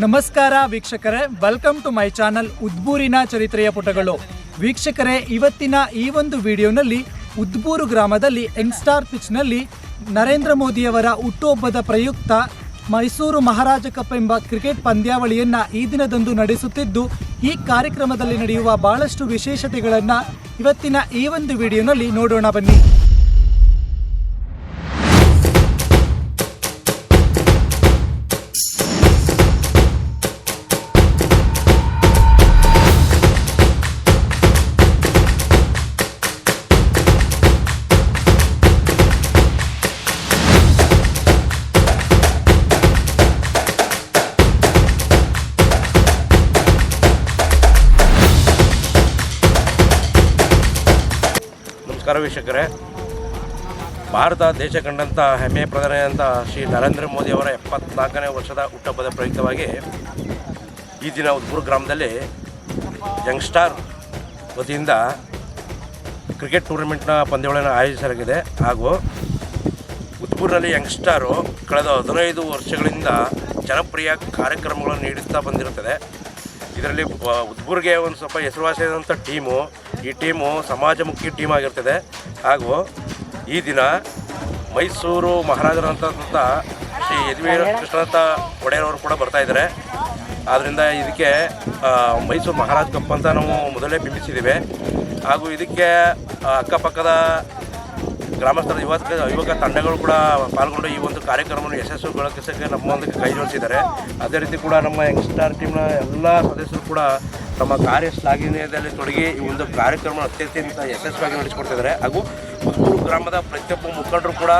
ನಮಸ್ಕಾರ ವೀಕ್ಷಕರೇ welcome to my channel ಉದ್ಬೂರಿನ ಚರಿತ್ರೆಯ ಪುಟಗಳು. ವೀಕ್ಷಕರೇ, ಇವತ್ತಿನ ಈ ಒಂದು ವಿಡಿಯೋನಲ್ಲಿ ಉದ್ಬೂರು ಗ್ರಾಮದಲ್ಲಿ ಯಂಗ್ಸ್ಟಾರ್ ಪಿಚ್ನಲ್ಲಿ ನರೇಂದ್ರ ಮೋದಿಯವರ ಹುಟ್ಟುಹಬ್ಬದ ಪ್ರಯುಕ್ತ ಮೈಸೂರು ಮಹಾರಾಜ ಕಪ್ ಎಂಬ ಕ್ರಿಕೆಟ್ ಪಂದ್ಯಾವಳಿಯನ್ನು ಈ ದಿನದಂದು ನಡೆಸುತ್ತಿದ್ದು, ಈ ಕಾರ್ಯಕ್ರಮದಲ್ಲಿ ನಡೆಯುವ ಬಹಳಷ್ಟು ವಿಶೇಷತೆಗಳನ್ನು ಇವತ್ತಿನ ಈ ಒಂದು ವಿಡಿಯೋನಲ್ಲಿ ನೋಡೋಣ ಬನ್ನಿ. ನಮಸ್ಕಾರ ವೀಕ್ಷಕರೇ ಭಾರತ ದೇಶ ಕಂಡಂಥ ಹೆಮ್ಮೆಯ ಪ್ರಧಾನಿಯಾದಂಥ ಶ್ರೀ ನರೇಂದ್ರ ಮೋದಿ ಅವರ ಎಪ್ಪತ್ನಾಲ್ಕನೇ ವರ್ಷದ ಹುಟ್ಟಹಬ್ಬದ ಪ್ರಯುಕ್ತವಾಗಿ ಈ ದಿನ ಉದ್ಬೂರು ಗ್ರಾಮದಲ್ಲಿ ಯಂಗ್ಸ್ಟಾರ್ ವತಿಯಿಂದ ಕ್ರಿಕೆಟ್ ಟೂರ್ನಮೆಂಟ್ನ ಪಂದ್ಯಗಳನ್ನು ಆಯೋಜಿಸಲಾಗಿದೆ. ಹಾಗೂ ಉದ್ಬೂರಿನಲ್ಲಿ ಯಂಗ್ಸ್ಟಾರು ಕಳೆದ ಹದಿನೈದು ವರ್ಷಗಳಿಂದ ಜನಪ್ರಿಯ ಕಾರ್ಯಕ್ರಮಗಳನ್ನು ನೀಡುತ್ತಾ ಬಂದಿರುತ್ತದೆ. ಇದರಲ್ಲಿ ಉದ್ಬೂರ್ಗೆ ಒಂದು ಸ್ವಲ್ಪ ಹೆಸರುವಾಸಿಯಾದಂಥ ಟೀಮು ಈ ಟೀಮು ಸಮಾಜಮುಖಿ ಟೀಮ್ ಆಗಿರ್ತದೆ. ಹಾಗೂ ಈ ದಿನ ಮೈಸೂರು ಮಹಾರಾಜರಂಥ ಶ್ರೀ ಯದುವೀರ ಒಡೆಯರ್ ಒಡೆಯರವರು ಕೂಡ ಬರ್ತಾ ಇದ್ದಾರೆ. ಆದ್ದರಿಂದ ಇದಕ್ಕೆ ಮೈಸೂರು ಮಹಾರಾಜ ಕಪ್ ಅಂತ ನಾವು ಮೊದಲೇ ಬಿಂಬಿಸಿದ್ದೀವಿ. ಹಾಗೂ ಇದಕ್ಕೆ ಅಕ್ಕಪಕ್ಕದ ಗ್ರಾಮಸ್ಥರ ಯುವಕ ಯುವಕ ತಂಡಗಳು ಕೂಡ ಪಾಲ್ಗೊಂಡು ಈ ಒಂದು ಕಾರ್ಯಕ್ರಮವನ್ನು ಯಶಸ್ವಿಗೊಳಿಸೋಕ್ಕೆ ನಮ್ಮೊಂದಿಗೆ ಕೈ ಜೋಡಿಸಿದ್ದಾರೆ. ಅದೇ ರೀತಿ ಕೂಡ ನಮ್ಮ ಯಂಗ್ಸ್ಟಾರ್ ಟೀಮ್ನ ಎಲ್ಲ ಸದಸ್ಯರು ಕೂಡ ತಮ್ಮ ಕಾರ್ಯ ಶ್ಲಾಘನೀಯದಲ್ಲಿ ತೊಡಗಿ ಈ ಒಂದು ಕಾರ್ಯಕ್ರಮ ಅತ್ಯಂತ ಯಶಸ್ವಿಯಾಗಿ ನಡೆಸಿಕೊಡ್ತಿದ್ದಾರೆ. ಹಾಗೂ ಪುತ್ತೂರು ಗ್ರಾಮದ ಪ್ರತಿಯೊಬ್ಬ ಮುಖಂಡರು ಕೂಡ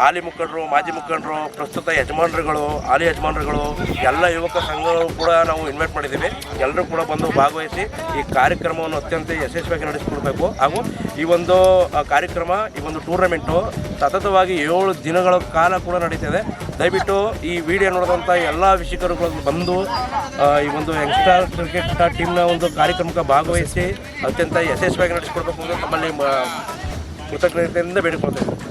ಹಾಲಿ ಮುಖಂಡರು, ಮಾಜಿ ಮುಖಂಡರು, ಪ್ರಸ್ತುತ ಯಜಮಾನರುಗಳು, ಹಾಲಿ ಯಜಮಾನರುಗಳು, ಎಲ್ಲ ಯುವಕ ಸಂಘಗಳು ಕೂಡ ನಾವು ಇನ್ವೈಟ್ ಮಾಡಿದ್ದೀವಿ. ಎಲ್ಲರೂ ಕೂಡ ಬಂದು ಭಾಗವಹಿಸಿ ಈ ಕಾರ್ಯಕ್ರಮವನ್ನು ಅತ್ಯಂತ ಯಶಸ್ವಿಯಾಗಿ ನಡೆಸಿಕೊಡ್ಬೇಕು. ಹಾಗೂ ಈ ಒಂದು ಕಾರ್ಯಕ್ರಮ, ಈ ಒಂದು ಟೂರ್ನಮೆಂಟು ಸತತವಾಗಿ ಏಳು ದಿನಗಳ ಕಾಲ ಕೂಡ ನಡೀತದೆ ದಯವಿಟ್ಟು ಈ ವಿಡಿಯೋ ನೋಡಿದಂಥ ಎಲ್ಲ ವೀಕ್ಷಕರುಗಳು ಬಂದು ಈ ಒಂದು ಯಂಗ್ಸ್ಟರ್ ಕ್ರಿಕೆಟ್ ಟೀಮ್ನ ಒಂದು ಕಾರ್ಯಕ್ರಮಕ್ಕೆ ಭಾಗವಹಿಸಿ ಅತ್ಯಂತ ಯಶಸ್ವಿಯಾಗಿ ನಡೆಸಿಕೊಡ್ಬೇಕು ಅಂತ ನಮ್ಮಲ್ಲಿ ಕೃತಜ್ಞತೆಯಿಂದ ಬೇಡಿಕೊಳ್ತೇವೆ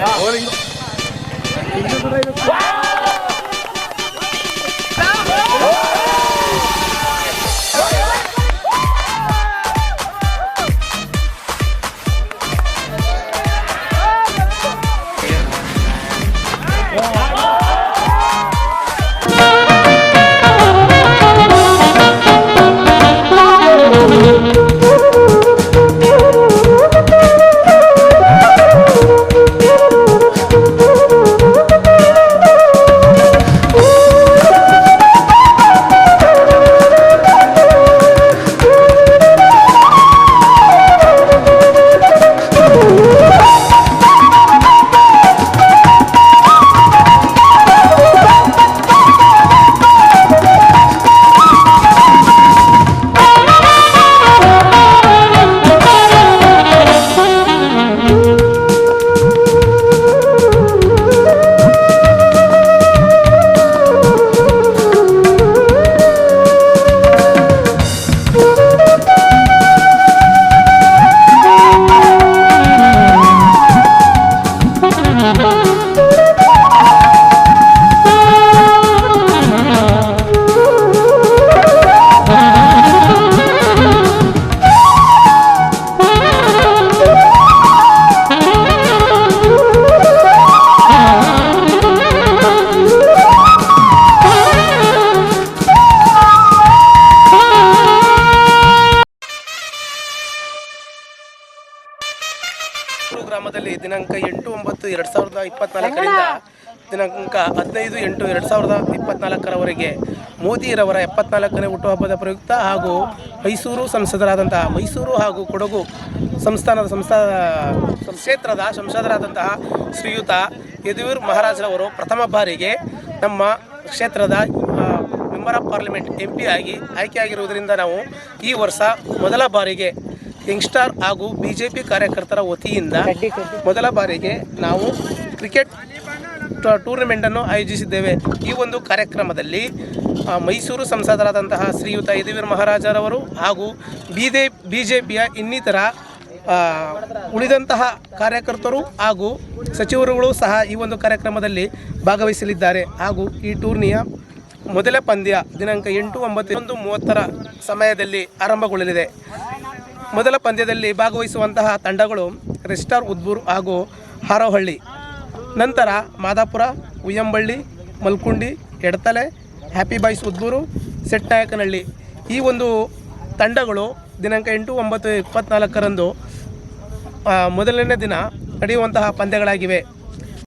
Ah. ಎರಡು ಸಾವಿರದ ಇಪ್ಪತ್ನಾಲ್ಕರಿಂದ ದಿನಾಂಕ ಹದಿನೈದು ಎಂಟು ಎರಡು ಸಾವಿರದ ಇಪ್ಪತ್ನಾಲ್ಕರವರೆಗೆ ಮೋದಿರವರ ಎಪ್ಪತ್ನಾಲ್ಕನೇ ಹುಟ್ಟುಹಬ್ಬದ ಪ್ರಯುಕ್ತ ಹಾಗೂ ಮೈಸೂರು ಸಂಸದರಾದಂತಹ ಮೈಸೂರು ಹಾಗೂ ಕೊಡಗು ಸಂಸ್ಥಾನದ ಸಂಸ್ಥಾ ಕ್ಷೇತ್ರದ ಸಂಸದರಾದಂತಹ ಶ್ರೀಯುತ ಯದುವೀರ್ ಮಹಾರಾಜರವರು ಪ್ರಥಮ ಬಾರಿಗೆ ನಮ್ಮ ಕ್ಷೇತ್ರದ member of parliament M P ಆಗಿ ಆಯ್ಕೆಯಾಗಿರುವುದರಿಂದ ನಾವು ಈ ವರ್ಷ ಮೊದಲ ಬಾರಿಗೆ ಯಂಗ್ಸ್ಟಾರ್ ಹಾಗೂ ಬಿ ಜೆ ಪಿ ಕಾರ್ಯಕರ್ತರ ವತಿಯಿಂದ ಮೊದಲ ಬಾರಿಗೆ ನಾವು ಕ್ರಿಕೆಟ್ ಟೂರ್ನಮೆಂಟನ್ನು ಆಯೋಜಿಸಿದ್ದೇವೆ. ಈ ಒಂದು ಕಾರ್ಯಕ್ರಮದಲ್ಲಿ ಮೈಸೂರು ಸಂಸದರಾದಂತಹ ಶ್ರೀಯುತ ಯದುವೀರ್ ಮಹಾರಾಜರವರು ಹಾಗೂ ಬಿದೆ ಬಿ ಜೆ ಪಿಯ ಇನ್ನಿತರ ಉಳಿದಂತಹ ಕಾರ್ಯಕರ್ತರು ಹಾಗೂ ಸಚಿವರುಗಳು ಸಹ ಈ ಒಂದು ಕಾರ್ಯಕ್ರಮದಲ್ಲಿ ಭಾಗವಹಿಸಲಿದ್ದಾರೆ. ಹಾಗೂ ಈ ಟೂರ್ನಿಯ ಮೊದಲ ಪಂದ್ಯ ದಿನಾಂಕ ಎಂಟು ಒಂಬತ್ತು ಒಂದು ಮೂವತ್ತರ ಸಮಯದಲ್ಲಿ ಆರಂಭಗೊಳ್ಳಲಿದೆ. ಮೊದಲ ಪಂದ್ಯದಲ್ಲಿ ಭಾಗವಹಿಸುವಂತಹ ತಂಡಗಳು ರೆಸ್ಟಾರ್ ಉದ್ಬೂರು ಹಾಗೂ ಹಾರೋಹಳ್ಳಿ. ನಂತರ ಮಾದಾಪುರ, ಉಯ್ಯಂಬಳ್ಳಿ, ಮಲ್ಕುಂಡಿ, ಎಡತಲೆ, ಹ್ಯಾಪಿ ಬಾಯ್ಸ್ ಉದ್ಬೂರು, ಸೆಟ್ನಾಯಕನಹಳ್ಳಿ. ಈ ಒಂದು ತಂಡಗಳು ದಿನಾಂಕ ಎಂಟು, ಒಂಬತ್ತು ಇಪ್ಪತ್ತ್ನಾಲ್ಕರಂದು ಮೊದಲನೇ ದಿನ ನಡೆಯುವಂತಹ ಪಂದ್ಯಗಳಾಗಿವೆ.